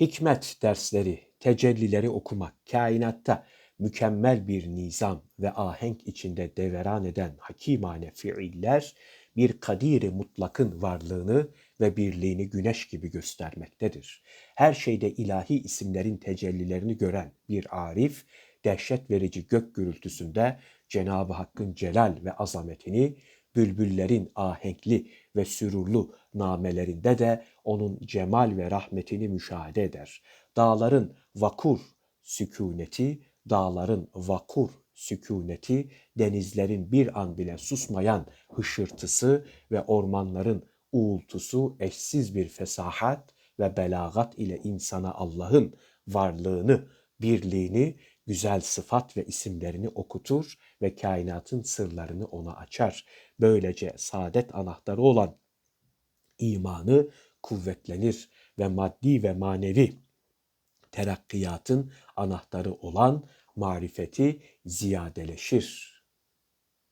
Hikmet dersleri, tecellileri okumak, kainatta mükemmel bir nizam ve ahenk içinde deveran eden hakimane fiiller bir kadiri mutlakın varlığını ve birliğini güneş gibi göstermektedir. Her şeyde ilahi isimlerin tecellilerini gören bir arif, dehşet verici gök gürültüsünde Cenab-ı Hakk'ın celal ve azametini, bülbüllerin ahenkli ve sürurlu namelerinde de onun cemal ve rahmetini müşahede eder. Dağların vakur sükuneti, dağların vakur sükuneti, denizlerin bir an bile susmayan hışırtısı ve ormanların uğultusu eşsiz bir fesahat ve belagat ile insana Allah'ın varlığını, birliğini, güzel sıfat ve isimlerini okutur ve kainatın sırlarını ona açar. Böylece saadet anahtarı olan imanı kuvvetlenir ve maddi ve manevi terakkiyatın anahtarı olan marifeti ziyadeleşir.